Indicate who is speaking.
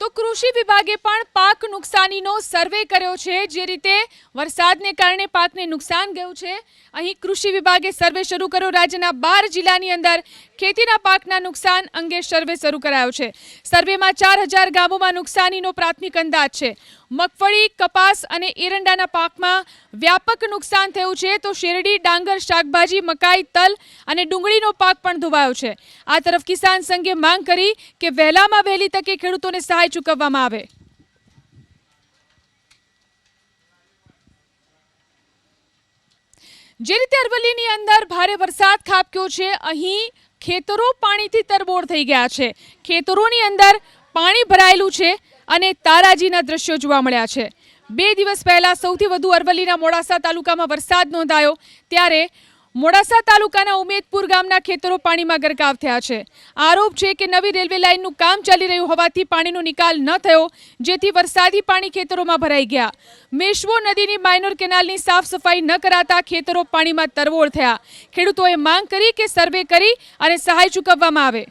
Speaker 1: તો કૃષિ વિભાગે પણ પાક નુકસાનીનો સર્વે કર્યો છે, જે રીતે વરસાદને કારણે પાકને નુકસાન ગયું છે. અહીં કૃષિ વિભાગે સર્વે શરૂ કર્યો. રાજ્યના બાર જિલ્લાની અંદર ખેતીના પાકના નુકસાન અંગે સર્વે શરૂ કરાયો છે. સર્વેમાં ચાર હજાર ગામોમાં નુકસાનીનો પ્રાથમિક અંદાજ છે. મગફળી, કપાસ અને એરંડાના પાકમાં વ્યાપક નુકસાન થયું છે. તો શેરડી, ડાંગર, શાકભાજી, મકાઈ, તલ અને ડુંગળીનો પાક પણ ધોવાયો છે. આ તરફ કિસાન સંઘે માંગ કરી કે વહેલામાં વહેલી તકે ખેડૂતોને સહાય ચૂકવવામાં આવે. જે રીતે અરવલ્લીની અંદર ભારે વરસાદ ખાબક્યો છે, અહીં ખેતરો પાણીથી તરબોળ થઈ ગયા છે. ખેતરોની અંદર પાણી ભરાયેલું છે અને તારાજીના દ્રશ્યો જોવા મળ્યા છે. બે દિવસ પહેલા સૌથી વધુ અરવલ્લીના મોડાસા તાલુકામાં વરસાદ નોંધાયો. ત્યારે મોડાસા તાલુકાના ઉમેદપુર ગામના ખેતરો પાણીમાં ગરકાવ થયા છે. આરોપ છે કે નવી રેલવે લાઇનનું કામ ચાલી રહ્યું હોવાથી પાણીનો નિકાલ ન થયો, જેથી વરસાદી પાણી ખેતરોમાં ભરાઈ ગયા. મેશ્વો નદીની માઇનોર કેનાલની સાફ સફાઈ ન કરાતા ખેતરો પાણીમાં તરવોળ થયા. ખેડૂતોએ માંગ કરી કે સર્વે કરી અને સહાય ચૂકવવામાં આવે.